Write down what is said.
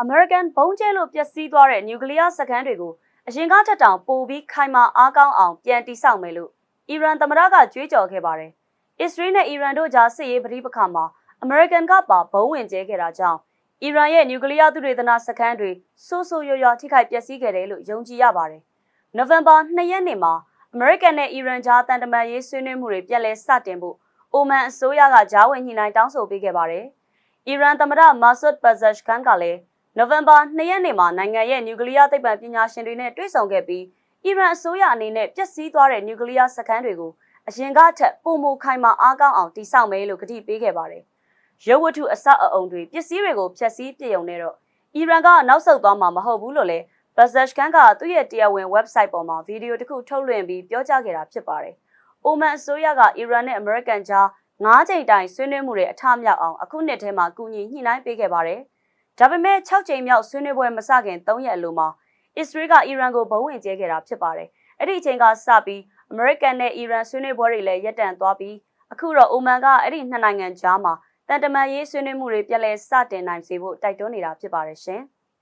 အမေရိကန်ဘုံကျဲလို့ပျက်စီးသွားတဲ့နျူကလ িয়ার စခန်းတွေကိုအရင်ကထက်တောင်ပိုပြီးခိုင်မာအားကောင်းအောင်ပြန်တိစောက်မယ်လို့အီရန်သမ္မတကကြွေးကြော်ခဲ့ပါတယ်။အစ္စရေးနဲ့အီရန်တို့ကြားစစ်ရေးပဋိပက္ခမှာအမေရိကန်ကပါဘုံဝင်ကျဲခဲ့တာကြောင့်အီရန်ရဲ့နျူကလ িয়ার သုတေသနစခန်းတွေဆိုးဆိုးရွားရွားထိခိုက်ပျက်စီးခဲ့တယ်လို့ယုံကြည်ရပါတယ်။နိုဝင်ဘာ2ရက်နေ့မှာအမေရိကန်နဲ့အီရန်ကြားတန်တမန်ရေးဆွေးနွေးမှုတွေပြန်လည်စတင်ဖို့အိုမန်အစိုးရကကြားဝင်ညှိနှိုင်းတောင်းဆိုပေးခဲ့ပါတယ်။အီရန်သမ္မတမာဆွတ်ပဇက်ကန်ကလည်း နိုဝင်ဘာ2ရက်နေ့မှာနိုင်ငံရဲ့နျူကလ িয়ার သိပ္ပံပညာရှင်တွေနဲ့တွေ့ဆုံခဲ့ပြီးအီရန်အစိုးရအနေနဲ့ပျက်စီးသွားတဲ့နျူကလ িয়ার စခန်းတွေကိုအရင်ကထက်ပုံမခိုင်မာအားကောင်းအောင်တည်ဆောက်မယ်လို့ကတိပေးခဲ့ပါတယ်။ရုပ်ဝတ္ထုအဆောက်အအုံတွေပစ္စည်းတွေကိုဖျက်ဆီးပြစ်ယုံနေတော့အီရန်ကနောက်ဆုတ်သွားမှာမဟုတ်ဘူးလို့လည်းဘဇက်ကန်ကသူ့ရဲ့တရားဝင် website ပေါ်မှာဗီဒီယိုတစ်ခုထုတ်လွှင့်ပြီးပြောကြားခဲ့တာဖြစ်ပါတယ်။အိုမန်အစိုးရကအီရန်နဲ့အမေရိကန်ကြား၅ချိန်တိုင်ဆွေးနွေးမှုတွေအထမြောက်အောင်အခုနှစ်ထဲမှာကူညီညှိနှိုင်းပေးခဲ့ပါတယ်။ ဒါပေမဲ့6ချိန်မြောက်ဆွေးနွေးပွဲမစခင်3ရက်အလိုမှာအစ္စရေးကအီရန်ကိုဘုံဝင်ကျဲခဲ့တာဖြစ်ပါတယ်။အဲ့ဒီအချိန်ကစပြီးအမေရိကန်နဲ့အီရန်ဆွေးနွေးပွဲတွေလည်းရပ်တန့်သွားပြီးအခုတော့အိုမန်ကအဲ့ဒီနှစ်နိုင်ငံကြားမှာတန်တမာရေးဆွေးနွေးမှုတွေပြန်လည်စတင်နိုင်စေဖို့တိုက်တွန်းနေတာဖြစ်ပါတယ်ရှင်။